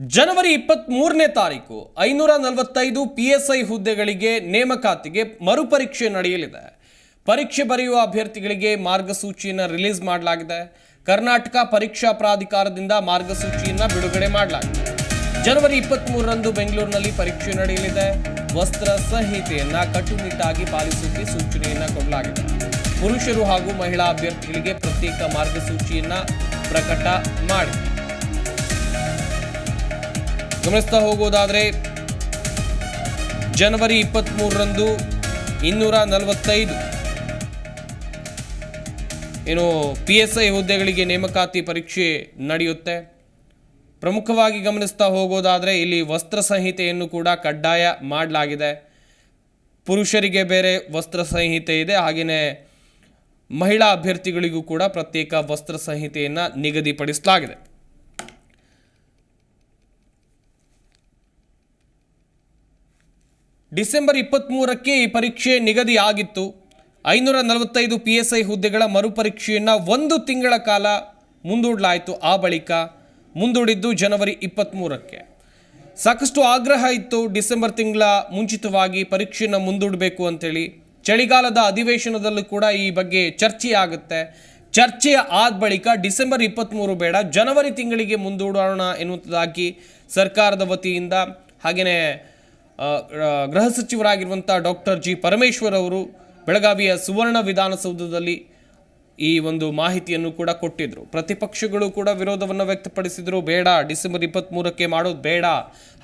ಜನವರಿ ಇಪ್ಪತ್ತ್ ಮೂರನೇ ತಾರೀಕು ಐನೂರ ನಲವತ್ತೈದು ಪಿ ಎಸ್ ಐ ಹುದ್ದೆಗಳಿಗೆ ನೇಮಕಾತಿಗೆ ಮರುಪರೀಕ್ಷೆ ನಡೆಯಲಿದೆ. ಪರೀಕ್ಷೆ ಬರೆಯುವ ಅಭ್ಯರ್ಥಿಗಳಿಗೆ ಮಾರ್ಗಸೂಚಿಯನ್ನು ರಿಲೀಸ್ ಮಾಡಲಾಗಿದೆ. ಕರ್ನಾಟಕ ಪರೀಕ್ಷಾ ಪ್ರಾಧಿಕಾರದಿಂದ ಮಾರ್ಗಸೂಚಿಯನ್ನು ಬಿಡುಗಡೆ ಮಾಡಲಾಗಿದೆ. ಜನವರಿ ಇಪ್ಪತ್ತ್ ಮೂರರಂದು ಬೆಂಗಳೂರಿನಲ್ಲಿ ಪರೀಕ್ಷೆ ನಡೆಯಲಿದೆ. ವಸ್ತ್ರ ಸಂಹಿತೆಯನ್ನು ಕಟ್ಟುನಿಟ್ಟಾಗಿ ಪಾಲಿಸುವಂತೆ ಸೂಚನೆಯನ್ನು ಕೊಡಲಾಗಿದೆ. ಪುರುಷರು ಹಾಗೂ ಮಹಿಳಾ ಅಭ್ಯರ್ಥಿಗಳಿಗೆ ಪ್ರತ್ಯೇಕ ಮಾರ್ಗಸೂಚಿಯನ್ನು ಪ್ರಕಟ ಮಾಡಿದೆ. ಗಮನಿಸ್ತಾ ಹೋಗೋದಾದರೆ ಜನವರಿ ಇಪ್ಪತ್ತ್ಮೂರರಂದು ಇನ್ನೂರ ನಲವತ್ತೈದು. ಏನು ಪಿ ಎಸ್ ಐ ಹುದ್ದೆಗಳಿಗೆ ನೇಮಕಾತಿ ಪರೀಕ್ಷೆ ನಡೆಯುತ್ತೆ. ಪ್ರಮುಖವಾಗಿ ಗಮನಿಸ್ತಾ ಹೋಗೋದಾದರೆ ಇಲ್ಲಿ ವಸ್ತ್ರ ಸಂಹಿತೆಯನ್ನು ಕೂಡ ಕಡ್ಡಾಯ ಮಾಡಲಾಗಿದೆ. ಪುರುಷರಿಗೆ ಬೇರೆ ವಸ್ತ್ರ ಸಂಹಿತೆ ಇದೆ. ಹಾಗೆಯೇ ಮಹಿಳಾ ಅಭ್ಯರ್ಥಿಗಳಿಗೂ ಕೂಡ ಪ್ರತ್ಯೇಕ ವಸ್ತ್ರ ಸಂಹಿತೆಯನ್ನು ನಿಗದಿಪಡಿಸಲಾಗಿದೆ. ಡಿಸೆಂಬರ್ ಇಪ್ಪತ್ತ್ಮೂರಕ್ಕೆ ಈ ಪರೀಕ್ಷೆ ನಿಗದಿಯಾಗಿತ್ತು. ಐನೂರ ನಲವತ್ತೈದು ಪಿ ಎಸ್ ಐ ಹುದ್ದೆಗಳ ಮರುಪರೀಕ್ಷೆಯನ್ನು ಒಂದು ತಿಂಗಳ ಕಾಲ ಮುಂದೂಡಲಾಯಿತು. ಆ ಬಳಿಕ ಮುಂದೂಡಿದ್ದು ಜನವರಿ ಇಪ್ಪತ್ತ್ಮೂರಕ್ಕೆ ಸಾಕಷ್ಟು ಆಗ್ರಹ ಇತ್ತು. ಡಿಸೆಂಬರ್ ತಿಂಗಳ ಮುಂಚಿತವಾಗಿ ಪರೀಕ್ಷೆಯನ್ನು ಮುಂದೂಡಬೇಕು ಅಂತೇಳಿ. ಚಳಿಗಾಲದ ಅಧಿವೇಶನದಲ್ಲೂ ಕೂಡ ಈ ಬಗ್ಗೆ ಚರ್ಚೆ ಆಗುತ್ತೆ ಚರ್ಚೆ ಆದ ಬಳಿಕ ಡಿಸೆಂಬರ್ ಇಪ್ಪತ್ತ್ಮೂರು ಬೇಡ, ಜನವರಿ ತಿಂಗಳಿಗೆ ಮುಂದೂಡೋಣ ಎನ್ನುವಂಥದ್ದಾಗಿ ಸರ್ಕಾರದ ವತಿಯಿಂದ ಹಾಗೆಯೇ ಗೃಹ ಸಚಿವರಾಗಿರುವಂಥ ಡಾಕ್ಟರ್ ಜಿ ಪರಮೇಶ್ವರ್ ಅವರು ಬೆಳಗಾವಿಯ ಸುವರ್ಣ ವಿಧಾನಸೌಧದಲ್ಲಿ ಈ ಒಂದು ಮಾಹಿತಿಯನ್ನು ಕೂಡ ಕೊಟ್ಟಿದ್ದರು ಪ್ರತಿಪಕ್ಷಗಳು ಕೂಡ ವಿರೋಧವನ್ನು ವ್ಯಕ್ತಪಡಿಸಿದರು. ಬೇಡ, ಡಿಸೆಂಬರ್ ಇಪ್ಪತ್ತ್ಮೂರಕ್ಕೆ ಮಾಡೋದು ಬೇಡ.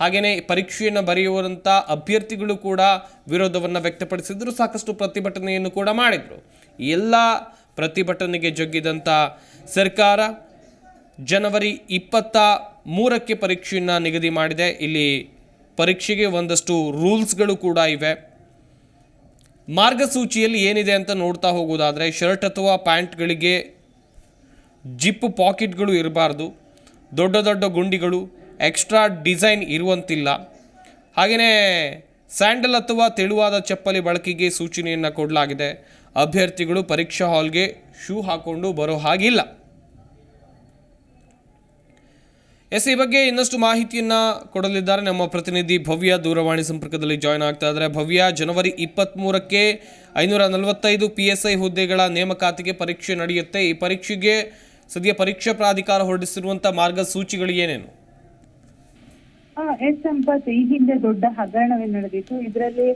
ಹಾಗೆಯೇ ಪರೀಕ್ಷೆಯನ್ನು ಬರೆಯುವಂಥ ಅಭ್ಯರ್ಥಿಗಳು ಕೂಡ ವಿರೋಧವನ್ನು ವ್ಯಕ್ತಪಡಿಸಿದ್ರು. ಸಾಕಷ್ಟು ಪ್ರತಿಭಟನೆಯನ್ನು ಕೂಡ ಮಾಡಿದರು. ಎಲ್ಲ ಪ್ರತಿಭಟನೆಗೆ ಜಗ್ಗಿದಂಥ ಸರ್ಕಾರ ಜನವರಿ ಇಪ್ಪತ್ತ ಮೂರಕ್ಕೆ ಪರೀಕ್ಷೆಯನ್ನು ನಿಗದಿ ಮಾಡಿದೆ. ಇಲ್ಲಿ ಪರೀಕ್ಷೆಗೆ ಒಂದಷ್ಟು ರೂಲ್ಸ್ಗಳು ಕೂಡ ಇವೆ. ಮಾರ್ಗಸೂಚಿಯಲ್ಲಿ ಏನಿದೆ ಅಂತ ನೋಡ್ತಾ ಹೋಗೋದಾದರೆ, ಶರ್ಟ್ ಅಥವಾ ಪ್ಯಾಂಟ್ಗಳಿಗೆ ಜಿಪ್ ಪಾಕೆಟ್ಗಳು ಇರಬಾರ್ದು. ದೊಡ್ಡ ದೊಡ್ಡ ಗುಂಡಿಗಳು, ಎಕ್ಸ್ಟ್ರಾ ಡಿಸೈನ್ ಇರುವಂತಿಲ್ಲ. ಹಾಗೆಯೇ ಸ್ಯಾಂಡಲ್ ಅಥವಾ ತೆಳುವಾದ ಚಪ್ಪಲಿ ಬಳಕೆಗೆ ಸೂಚನೆಯನ್ನು ಕೊಡಲಾಗಿದೆ. ಅಭ್ಯರ್ಥಿಗಳು ಪರೀಕ್ಷಾ ಹಾಲ್ಗೆ ಶೂ ಹಾಕ್ಕೊಂಡು ಬರೋ ಹಾಗಿಲ್ಲ. ಎಸ್ ಈ ಬಗ್ಗೆ ಇನ್ನಷ್ಟು ಮಾಹಿತಿಯನ್ನ ಕೊಡಲಿದ್ದಾರೆ ನಮ್ಮ ಪ್ರತಿನಿಧಿ ಭವ್ಯ ದೂರವಾಣಿ ಸಂಪರ್ಕದಲ್ಲಿ ಜಾಯ್ನ್ ಆಗ್ತಾ ಇದ್ದಾರೆ. ಭವ್ಯ, ಜನವರಿ ಇಪ್ಪತ್ತ್ ಮೂರಕ್ಕೆ ಐನೂರ ನಲವತ್ತೈದು ಪಿ ಎಸ್ ಐ ಹುದ್ದೆಗಳ ನೇಮಕಾತಿಗೆ ಪರೀಕ್ಷೆ ನಡೆಯುತ್ತೆ. ಈ ಪರೀಕ್ಷೆಗೆ ಸದ್ಯ ಪರೀಕ್ಷಾ ಪ್ರಾಧಿಕಾರ ಹೊರಡಿಸಿರುವಂತಹ ಮಾರ್ಗಸೂಚಿಗಳು ಏನೇನು? ಎಸ್ ಸಂಪತ್ ಈ ಹಿಂದೆ ದೊಡ್ಡ ಹಗರಣವೇ ನಡೆದಿತ್ತು ಇದರಲ್ಲಿ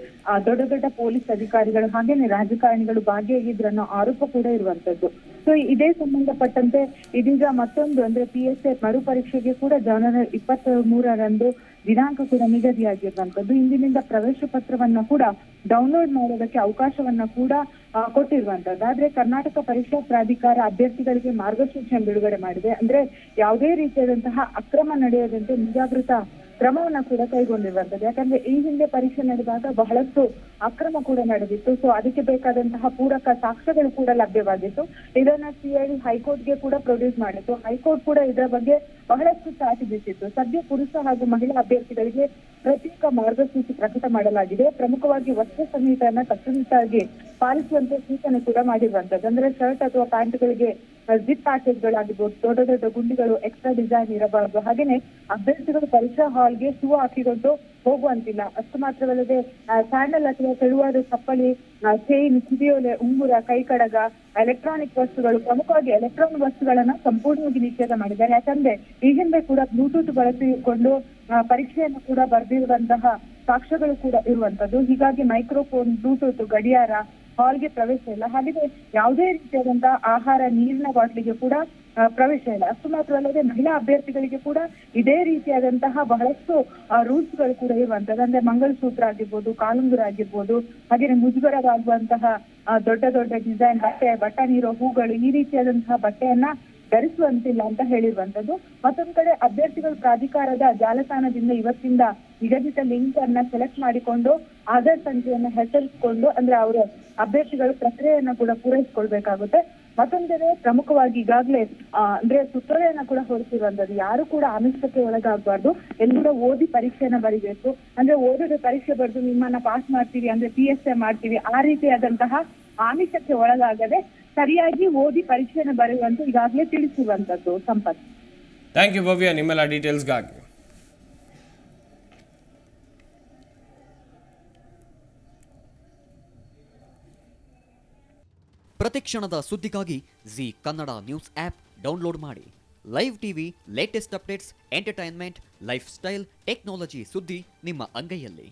ದೊಡ್ಡ ದೊಡ್ಡ ಪೊಲೀಸ್ ಅಧಿಕಾರಿಗಳು ಹಾಗೇನೆ ರಾಜಕಾರಣಿಗಳು ಭಾಗಿಯಾಗಿದ್ರು ಅನ್ನೋ ಆರೋಪ ಕೂಡ ಇರುವಂತದ್ದು. ಸೊ ಇದೇ ಸಂಬಂಧಪಟ್ಟಂತೆ ಇದೀಗ ಮತ್ತೊಂದು ಅಂದ್ರೆ ಪಿ ಎಸ್ ಎ ಮರುಪರೀಕ್ಷೆಗೆ ಕೂಡ ಜನವರಿ ಇಪ್ಪತ್ತ ಮೂರರಂದು ದಿನಾಂಕ ಕೂಡ ನಿಗದಿಯಾಗಿರುವಂತದ್ದು ಇಂದಿನಿಂದ ಪ್ರವೇಶ ಪತ್ರವನ್ನ ಕೂಡ ಡೌನ್ಲೋಡ್ ಮಾಡೋದಕ್ಕೆ ಅವಕಾಶವನ್ನ ಕೂಡ ಕೊಟ್ಟಿರುವಂತದ್ದು ಆದ್ರೆ ಕರ್ನಾಟಕ ಪರೀಕ್ಷಾ ಪ್ರಾಧಿಕಾರ ಅಭ್ಯರ್ಥಿಗಳಿಗೆ ಮಾರ್ಗಸೂಚಿಯನ್ನು ಬಿಡುಗಡೆ ಮಾಡಿದೆ. ಅಂದ್ರೆ ಯಾವುದೇ ರೀತಿಯಾದಂತಹ ಅಕ್ರಮ ನಡೆಯದಂತೆ ಮುಂಜಾಗೃತ ಕ್ರಮವನ್ನ ಕೂಡ ಕೈಗೊಂಡಿರುವಂತದ್ದು ಯಾಕಂದ್ರೆ ಈ ಹಿಂದೆ ಪರೀಕ್ಷೆ ನಡೆದಾಗ ಬಹಳಷ್ಟು ಅಕ್ರಮ ಕೂಡ ನಡೆದಿತ್ತು. ಸೊ ಅದಕ್ಕೆ ಬೇಕಾದಂತಹ ಪೂರಕ ಸಾಕ್ಷ್ಯಗಳು ಕೂಡ ಲಭ್ಯವಾಗಿತ್ತು. ಇದನ್ನ ಸಿಐಡಿ ಹೈಕೋರ್ಟ್ಗೆ ಕೂಡ ಪ್ರೊಡ್ಯೂಸ್ ಮಾಡಿತ್ತು. ಹೈಕೋರ್ಟ್ ಕೂಡ ಇದರ ಬಗ್ಗೆ ಬಹಳಷ್ಟು ಚಾಟಿ ಬಿಟ್ಟಿತ್ತು. ಸದ್ಯ ಪುರುಷ ಹಾಗೂ ಮಹಿಳಾ ಅಭ್ಯರ್ಥಿಗಳಿಗೆ ಪ್ರತ್ಯೇಕ ಮಾರ್ಗಸೂಚಿ ಪ್ರಕಟ ಮಾಡಲಾಗಿದೆ. ಪ್ರಮುಖವಾಗಿ ವಸ್ತ್ರ ಸಂಹಿತೆಯನ್ನ ಕಟ್ಟುನಿಟ್ಟಾಗಿ ಪಾಲಿಸುವಂತೆ ಸೂಚನೆ ಕೂಡ ಮಾಡಿರುವಂತದ್ದು ಅಂದ್ರೆ ಶರ್ಟ್ ಅಥವಾ ಪ್ಯಾಂಟ್ಗಳಿಗೆ ಜಿಪ್ ಪ್ಯಾಕೆಟ್ಗಳಾಗಿರ್ಬೋದು ದೊಡ್ಡ ದೊಡ್ಡ ಗುಂಡಿಗಳು ಎಕ್ಸ್ಟ್ರಾ ಡಿಸೈನ್ ಇರಬಾರದು. ಹಾಗೇನೆ ಅಭ್ಯರ್ಥಿಗಳು ಪರೀಕ್ಷಾ ಹಾಲ್ಗೆ ಶೂ ಹಾಕಿಕೊಂಡು ಹೋಗುವಂತಿಲ್ಲ. ಅಷ್ಟು ಮಾತ್ರವಲ್ಲದೆ ಸ್ಯಾಂಡಲ್ ಅಥವಾ ತೆಳುವಾದ ಚಪ್ಪಲಿ ಚೈನ್ ಕಿವಿಯೋಲೆ ಉಂಗುರ, ಕೈಕಡಗ, ಎಲೆಕ್ಟ್ರಾನಿಕ್ ವಸ್ತುಗಳು, ಪ್ರಮುಖವಾಗಿ ಎಲೆಕ್ಟ್ರಾನಿಕ್ ವಸ್ತುಗಳನ್ನ ಸಂಪೂರ್ಣವಾಗಿ ನಿಷೇಧ ಮಾಡಿದ್ದಾರೆ. ಯಾಕಂದ್ರೆ ಈ ಹಿಂದೆ ಕೂಡ ಬ್ಲೂಟೂತ್ ಬಳಸಿಕೊಂಡು ಪರೀಕ್ಷೆಯನ್ನು ಕೂಡ ಬರೆದಿರುವಂತಹ ಸಾಕ್ಷ್ಯಗಳು ಕೂಡ ಇರುವಂತದ್ದು ಹೀಗಾಗಿ ಮೈಕ್ರೋಫೋನ್, ಬ್ಲೂಟೂತ್, ಗಡಿಯಾರ ಹಾಲ್ಗೆ ಪ್ರವೇಶ ಇಲ್ಲ. ಹಾಗೆ ಯಾವುದೇ ರೀತಿಯಾದಂತಹ ಆಹಾರ, ನೀರಿನ ಬಾಟ್ಲಿಗೆ ಕೂಡ ಪ್ರವೇಶ ಇಲ್ಲ. ಅಷ್ಟು ಮಾತ್ರವಲ್ಲದೆ ಮಹಿಳಾ ಅಭ್ಯರ್ಥಿಗಳಿಗೆ ಕೂಡ ಇದೇ ರೀತಿಯಾದಂತಹ ಬಹಳಷ್ಟು ರೂಲ್ಸ್ಗಳು ಕೂಡ ಇರುವಂತದ್ದು. ಅಂದ್ರೆ ಮಂಗಲಸೂತ್ರ ಆಗಿರ್ಬೋದು, ಕಾಲುಂಗುರ ಆಗಿರ್ಬೋದು ಹಾಗೆ ಮುಜುಗರವಾಗುವಂತಹ ದೊಡ್ಡ ದೊಡ್ಡ ಡಿಸೈನ್ ಬಟ್ಟೆ ಬಟ್ಟೆ ನೀರೋ ಹೂಗಳು ಈ ರೀತಿಯಾದಂತಹ ಬಟ್ಟೆಯನ್ನ ಧರಿಸುವಂತಿಲ್ಲ ಅಂತ ಹೇಳಿರುವಂತದ್ದು ಮತ್ತೊಂದ್ ಕಡೆ ಅಭ್ಯರ್ಥಿಗಳ ಪ್ರಾಧಿಕಾರದ ಜಾಲತಾಣದಿಂದ ಇವತ್ತಿಂದ ನಿಗದಿತ ಲಿಂಕ್ ಅನ್ನ ಸೆಲೆಕ್ಟ್ ಮಾಡಿಕೊಂಡು ಆಧಾರ್ ಸಂಖ್ಯೆಯನ್ನ ಹೆಸರಿಸಿಕೊಂಡು ಅಂದ್ರೆ ಅವರ ಅಭ್ಯರ್ಥಿಗಳ ಪ್ರಕ್ರಿಯೆಯನ್ನ ಕೂಡ ಪೂರೈಸಿಕೊಳ್ಬೇಕಾಗುತ್ತೆ. ಮತ್ತೊಂದೆಡೆ ಪ್ರಮುಖವಾಗಿ ಈಗಾಗಲೇ ಅಂದ್ರೆ ಸುತ್ತೋಲೆಯನ್ನ ಕೂಡ ಹೊರಿಸಿರುವಂತದ್ದು ಯಾರು ಕೂಡ ಆಮಿಷಕ್ಕೆ ಒಳಗಾಗಬಾರ್ದು. ಎಲ್ಲರೂ ಓದಿ ಪರೀಕ್ಷೆಯನ್ನ ಬರಿಬೇಕು. ಅಂದ್ರೆ ಓದಿದ ಪರೀಕ್ಷೆ ಬರೆದು ನಿಮ್ಮನ್ನ ಪಾಸ್ ಮಾಡ್ತೀವಿ, ಅಂದ್ರೆ ಪಿ ಎಸ್ ಎ ಮಾಡ್ತೀವಿ. ಆ ರೀತಿಯಾದಂತಹ ಆಮಿಷಕ್ಕೆ ಒಳಗಾಗದೆ ಸರಿಯಾಗಿ ಓದಿ ಪರೀಕ್ಷೆಯನ್ನು ಬರೆಯುವಂತೆ ಈಗಾಗಲೇ ತಿಳಿಸಿರುವಂತದ್ದು ಸಂಪತ್ ಥ್ಯಾಂಕ್ ಯು ಭವ್ಯ ನಿಮ್ಮೆಲ್ಲ ಡೀಟೇಲ್ಸ್ಗಾಗಿ ಪ್ರತಿಕ್ಷಣದ ಸುದ್ದಿಗಾಗಿ Zee Kannada news app download ಮಾಡಿ. Live TV latest updates entertainment lifestyle technology ಸುದ್ದಿ ನಿಮ್ಮ ಅಂಗೈಯಲ್ಲಿ.